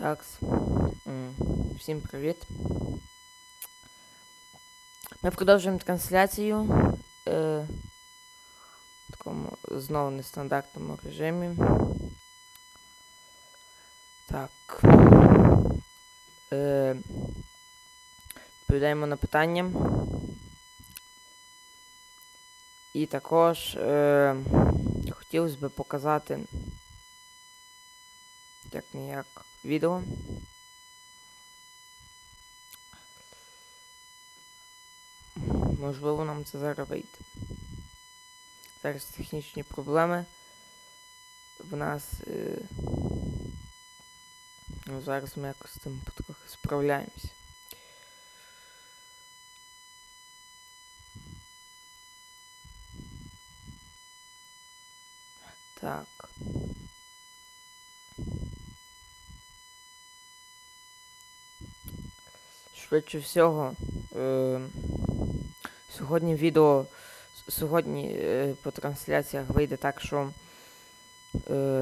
Так. Всім привіт. Ми продовжуємо трансляцію е, в такому знову нестандартному режимі. Так. Е, відповідаємо на питання. І також е, хотілося б показати як ніяк відео. Можливо, нам це зараз вийде. Зараз технічні проблеми. В нас. Е... Ну, зараз ми якось з цим потрохи справляємося. Так. Швидше всього. Е, сьогодні відео. Сьогодні е, по трансляціях вийде так, що. Е,